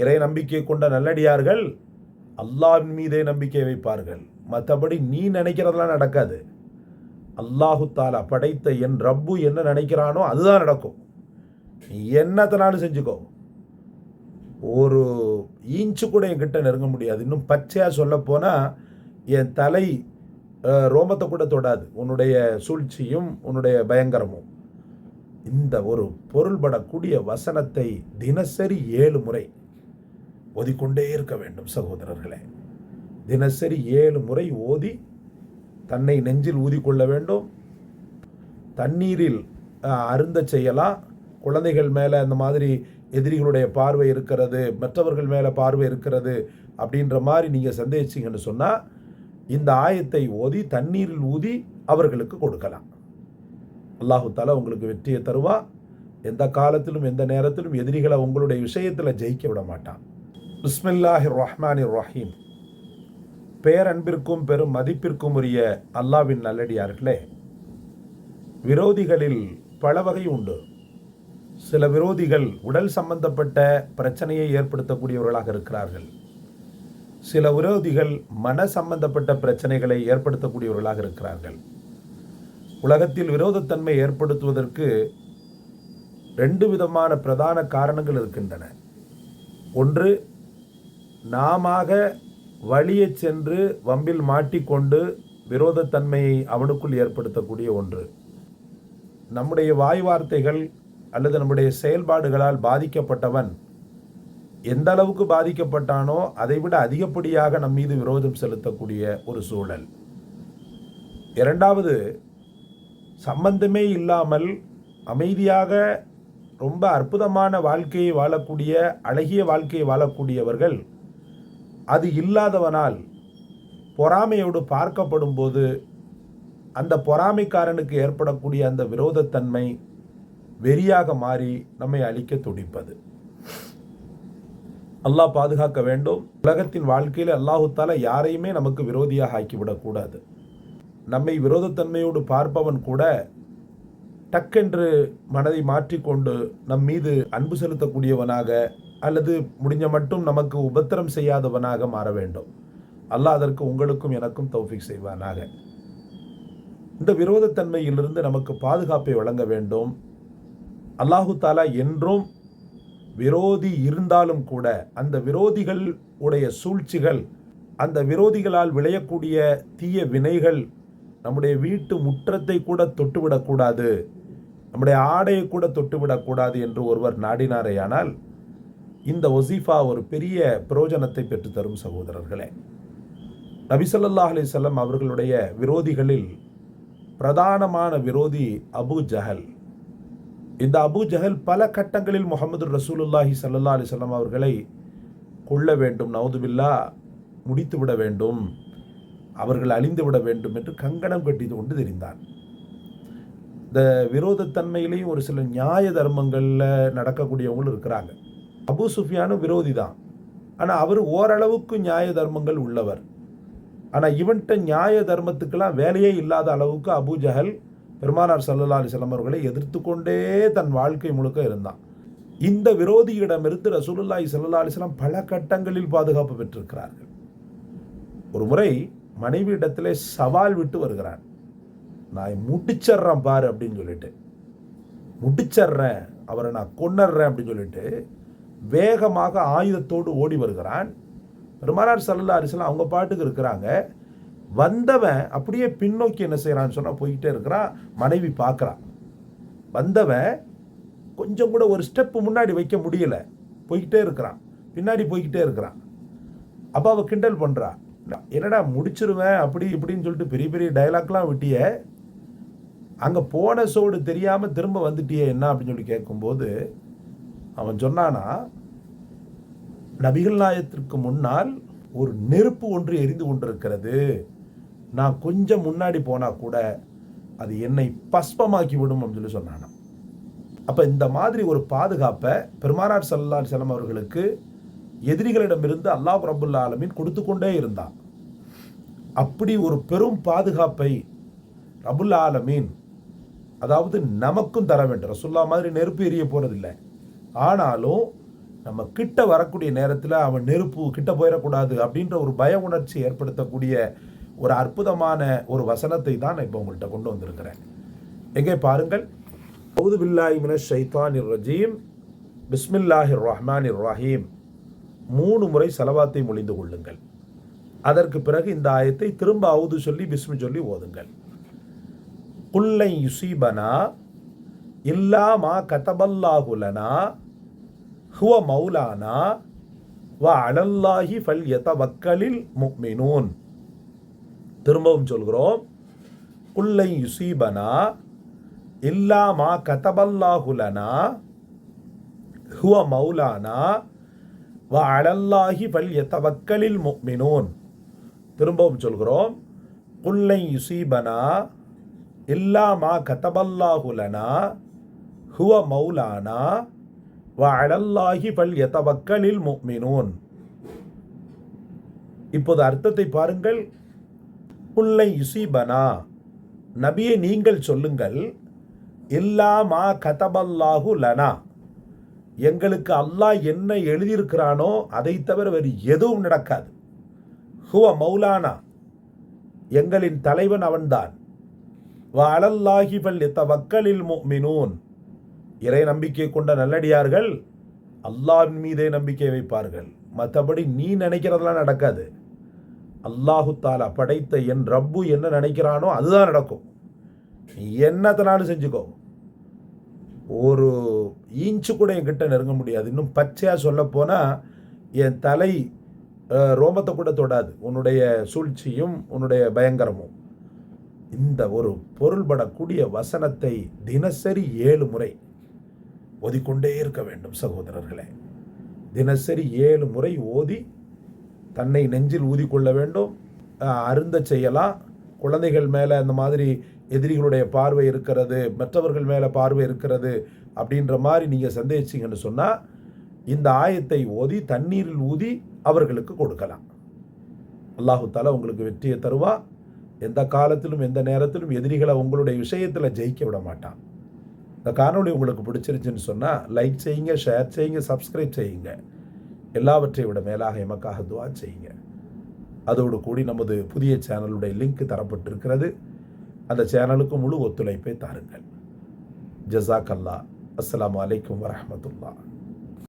இறை நம்பிக்கை கொண்ட நல்லடியார்கள் அல்லாவின் மீதே நம்பிக்கை வைப்பார்கள். மற்றபடி நீ நினைக்கிறதெல்லாம் நடக்காது. அல்லாஹு தாலா படைத்த என் ரப்பு என்ன நினைக்கிறானோ அதுதான் நடக்கும். நீ என்னத்தனாலும் செஞ்சுக்கோ. ஒரு இன்ச்சு கூட என்கிட்ட நெருங்க முடியாது. இன்னும் பச்சையாக சொல்லப்போனால் என் தலை ரோமத்தை கூட தொடாது. உன்னுடைய சூழ்ச்சியும் உன்னுடைய பயங்கரமும். இந்த ஒரு பொருள்படக்கூடிய வசனத்தை தினசரி ஏழு முறை ஓதிக்கொண்டே இருக்க வேண்டும் சகோதரர்களே. தினசரி ஏழு முறை ஓதி தன்னை நெஞ்சில் ஊதிக்கொள்ள வேண்டும். தண்ணீரில் அருந்த செய்யலாம் குழந்தைகள் மேலே அந்த மாதிரி எதிரிகளுடைய பார்வை இருக்கிறது மற்றவர்கள் மேலே பார்வை இருக்கிறது அப்படின்ற மாதிரி நீங்கள் சந்தேகிச்சிங்கன்னு சொன்னால் இந்த ஆயத்தை ஓதி தண்ணீரில் ஊதி அவர்களுக்கு கொடுக்கலாம். அல்லாஹு தாலா உங்களுக்கு வெற்றியை தருவா. எந்த காலத்திலும் எந்த நேரத்திலும் எதிரிகளை உங்களுடைய விஷயத்தில் ஜெயிக்க விட மாட்டான். பிஸ்மில்லாஹி இர் ரஹீம் பேரன்பிற்கும் பெரும் மதிப்பிற்கும் உரிய அல்லாவின் நல்லடியார்களே விரோதிகளில் பல வகை உண்டு. சில விரோதிகள் உடல் சம்பந்தப்பட்ட பிரச்சனையை ஏற்படுத்தக்கூடியவர்களாக இருக்கிறார்கள். சில விரோதிகள் மன சம்பந்தப்பட்ட பிரச்சனைகளை ஏற்படுத்தக்கூடியவர்களாக இருக்கிறார்கள். உலகத்தில் விரோதத்தன்மை ஏற்படுத்துவதற்கு ரெண்டு விதமான பிரதான காரணங்கள் இருக்கின்றன. ஒன்று நாமாக வழியை சென்று வம்பில் மாட்டிக்கொண்டு விரோதத்தன்மையை அவனுக்குள் ஏற்படுத்தக்கூடிய ஒன்று. நம்முடைய வாய் வார்த்தைகள் அல்லது நம்முடைய செயல்பாடுகளால் பாதிக்கப்பட்டவன் எந்த அளவுக்கு பாதிக்கப்பட்டானோ அதைவிட அதிகப்படியாக நம் மீது விரோதம் செலுத்தக்கூடிய ஒரு சூழல். இரண்டாவது சம்பந்தமே இல்லாமல் அமைதியாக ரொம்ப அற்புதமான வாழ்க்கையை வாழக்கூடிய அழகிய வாழ்க்கையை வாழக்கூடியவர்கள் அது இல்லாதவனால் பொறாமையோடு பார்க்கப்படும் போது அந்த பொறாமைக்காரனுக்கு ஏற்படக்கூடிய அந்த விரோதத்தன்மை வெறியாக மாறி நம்மை அழிக்க துடிப்பது. அல்லாஹ் பாதுகாக்க வேண்டும். உலகத்தின் வாழ்க்கையில் அல்லாஹுத்தால யாரையுமே நமக்கு விரோதியாக ஆக்கிவிடக்கூடாது நம்மை விரோதத்தன்மையோடு பார்ப்பவன் கூட டக்கென்று மனதை மாற்றிக்கொண்டு நம் மீது அன்பு செலுத்தக்கூடியவனாக அல்லது முடிஞ்ச மட்டும் நமக்கு உபத்திரம் செய்யாதவனாக மாற வேண்டும். அல்லாஹ் அதற்கு உங்களுக்கும் எனக்கும் தௌஃபிக் செய்வானாக. இந்த விரோதத்தன்மையிலிருந்து நமக்கு பாதுகாப்பை வழங்க வேண்டும். அல்லாஹு தாலா என்றும் விரோதி இருந்தாலும் கூட அந்த விரோதிகள் உடைய சூழ்ச்சிகள் அந்த விரோதிகளால் விளையக்கூடிய தீய வினைகள் நம்முடைய வீட்டு முற்றத்தை கூட தொட்டுவிடக்கூடாது நம்முடைய ஆடையை கூட தொட்டுவிடக்கூடாது என்று ஒருவர் நாடினாரேயானால் இந்த ஒசீஃபா ஒரு பெரிய பிரயோஜனத்தை பெற்றுத்தரும் சகோதரர்களே. நபிசல்லா அலிசல்லம் அவர்களுடைய விரோதிகளில் பிரதானமான விரோதி அபு ஜஹல். இந்த அபு ஜஹல் பல கட்டங்களில் முகமது ரசூலுல்லாஹி சல்லா அலிசல்லாம் அவர்களை கொள்ள வேண்டும் நவதுபில்லா முடித்து விட வேண்டும் அவர்கள் அழிந்து விட வேண்டும் என்று கங்கணம் கட்டி கொண்டு தெரிந்தான். இந்த விரோதத்தன்மையிலையும் ஒரு சில நியாய தர்மங்களில் நடக்கக்கூடியவங்களும் இருக்கிறாங்க. அபு சுஃபியானும் விரோதி தான். ஆனால் அவர் ஓரளவுக்கு நியாய தர்மங்கள் உள்ளவர். ஆனால் இவன்கிட்ட நியாய தர்மத்துக்கெல்லாம் வேலையே இல்லாத அளவுக்கு அபு ஜஹல் பெருமானார் சல்லல்லா அலிஸ்லாம் அவர்களை எதிர்த்து கொண்டே தன் வாழ்க்கை முழுக்க இருந்தான். இந்த விரோதியிடமிருந்து ரசூலுல்லாஹி சல்லா அலிஸ்லாம் பல கட்டங்களில் பாதுகாப்பு பெற்றிருக்கிறார்கள். ஒரு முறை மனைவி இடத்திலே சவால் விட்டு வருகிறான். நான் முடிச்சிட்றேன் பாரு அப்படின்னு சொல்லிட்டு. முடிச்சிட்றேன். அவரை நான் கொன்னர்றேன் அப்படின்னு சொல்லிட்டு வேகமாக ஆயுதத்தோடு ஓடி வருகிறான். பெருமானார் சல்லல்லா அரிசலாம் அவங்க பாட்டுக்கு இருக்கிறாங்க. வந்தவன் அப்படியே பின்னோக்கி என்ன செய்கிறான்னு சொன்னால் போய்கிட்டே இருக்கிறான். மனைவி பார்க்குறான் வந்தவன் கொஞ்சம் கூட ஒரு ஸ்டெப்பு முன்னாடி வைக்க முடியல. போய்கிட்டே இருக்கிறான். பின்னாடி போய்கிட்டே இருக்கிறான். அப்போ அவள் கிண்டல் பண்ணுறா என்னடா முடிச்சிருவேன் அப்படி இப்படின்னு சொல்லிட்டு பெரிய பெரிய டைலாக்லாம் விட்டிய. அங்கே போன சோடு தெரியாமல் திரும்ப வந்துட்டியே என்ன அப்படின்னு சொல்லி கேட்கும்போது அவன் சொன்னானா நபிகள் நாயத்திற்கு முன்னால் ஒரு நெருப்பு ஒன்று எரிந்து கொண்டிருக்கிறது. நான் கொஞ்சம் முன்னாடி போனால் கூட அது என்னை பஸ்பமாக்கி விடும் அப்படின்னு சொல்லி சொன்னானாம். அப்போ இந்த மாதிரி ஒரு பாதுகாப்பை பெருமானார் சல்லா செல்லம் அவர்களுக்கு எதிரிகளிடமிருந்து அல்லாஹ் ரபுல்லா ஆலமீன் கொடுத்து கொண்டே இருந்தான். அப்படி ஒரு பெரும் பாதுகாப்பை ரபுல்லா ஆலமீன் அதாவது நமக்கும் தர வேண்டும். ரசுல்லா மாதிரி நெருப்பு எரிய போகிறதில்லை ஆனாலும் நம்ம கிட்ட வரக்கூடிய நேரத்தில் அவன் நெருப்பு கிட்ட போயிடக்கூடாது அப்படின்ற ஒரு பய உணர்ச்சி ஏற்படுத்தக்கூடிய ஒரு அற்புதமான ஒரு வசனத்தை தான் நான் இப்போ உங்கள்கிட்ட கொண்டு வந்திருக்கிறேன். எங்கே பாருங்கள். அவுது பில்லாஹி மின ஷைத்தான் ரஜீம். பிஸ்மில்லாஹிர் ரஹ்மானிர் ரஹீம். மூணு முறை செலவாத்தை மொழிந்து கொள்ளுங்கள். அதற்கு பிறகு இந்த ஆயத்தை திரும்ப அவுது சொல்லி பிஸ்மி சொல்லி ஓதுங்கள். குல்லை யுசீபனா இல்லா மா ஹுவ மௌலானா வ அலல்லாஹி ஃபல் யதவக்கலில் முக்மினூன் திரும்பவும் சொல்கிறோம். குல்லை யுசீபனா இல்லா மா கதபல்லாஹுலனா ஹுவ மௌலானா வ அலல்லாஹி ஃபல் யதவக்கலில் முக்மினூன் திரும்பவும் சொல்கிறோம். குல்லை யுசீபனா இல்லா மா கதபல்லாஹுலனா ஹுவ மௌலானா வ அலல்லாஹி ஃபல் யதவக்கலில் இப்போது அர்த்தத்தை பாருங்கள். புல்லை யுசீபனா. நபியை நீங்கள் சொல்லுங்கள். இல்லா மா கதபல்லாஹு லனா. எங்களுக்கு அல்லாஹ் என்ன எழுதியிருக்கிறானோ அதை தவிர வேறு எதுவும் நடக்காது. ஹுவ மௌலானா. எங்களின் தலைவன் அவன்தான். வ அலல்லாஹி பல் எத்தவக்கலில் முஃமினூன். இறை நம்பிக்கை கொண்ட நல்லடியார்கள் அல்லாஹ்வின் மீதே நம்பிக்கை வைப்பார்கள். மற்றபடி நீ நினைக்கிறதெல்லாம் நடக்காது. அல்லாஹு தாலா படைத்த என் ரப்பு என்ன நினைக்கிறானோ அதுதான் நடக்கும். நீ என்னத்தனாலும் செஞ்சுக்கோ. ஒரு இன்ச்சு கூட என்கிட்ட நெருங்க முடியாது. இன்னும் பச்சையாக சொல்லப்போனால் என் தலை ரோமத்தை கூட தொடாது. உன்னுடைய சூழ்ச்சியும் உன்னுடைய பயங்கரமும். இந்த ஒரு பொருள்படக்கூடிய வசனத்தை தினசரி ஏழு முறை ஓதிக்கொண்டே இருக்க வேண்டும் சகோதரர்களே. தினசரி ஏழு முறை ஓதி தன்னை நெஞ்சில் ஊதிக்கொள்ள வேண்டும். அருந்த அருந்தச் செய்யலாம் குழந்தைகள் மேலே அந்த மாதிரி எதிரிகளுடைய பார்வை இருக்கிறது மற்றவர்கள் மேலே பார்வை இருக்கிறது அப்படின்ற மாதிரி நீங்கள் சந்தேகிச்சிங்கன்னு சொன்னால் இந்த ஆயத்தை ஓதி தண்ணீரில் ஊதி அவர்களுக்கு கொடுக்கலாம். அல்லாஹு தாலா உங்களுக்கு வெற்றியை தருவா எந்த காலத்திலும் எந்த நேரத்திலும் எதிரிகளை உங்களுடைய விஷயத்தில் ஜெயிக்க விட மாட்டான். இந்த காணொளி உங்களுக்கு பிடிச்சிருச்சுன்னு சொன்னால் லைக் செய்யுங்க ஷேர் செய்யுங்க சப்ஸ்கிரைப் செய்யுங்க. எல்லாவற்றை விட மேலாக எமக்காக துவா செய்யுங்க. அதோடு கூடி நமது புதிய சேனலுடைய லிங்க் தரப்பட்டிருக்கிறது. அந்த சேனலுக்கு முழு ஒத்துழைப்பை தாருங்கள். ஜசாக் அல்லா அஸ்லாம் அலைக்கும் வரமத்துல்லா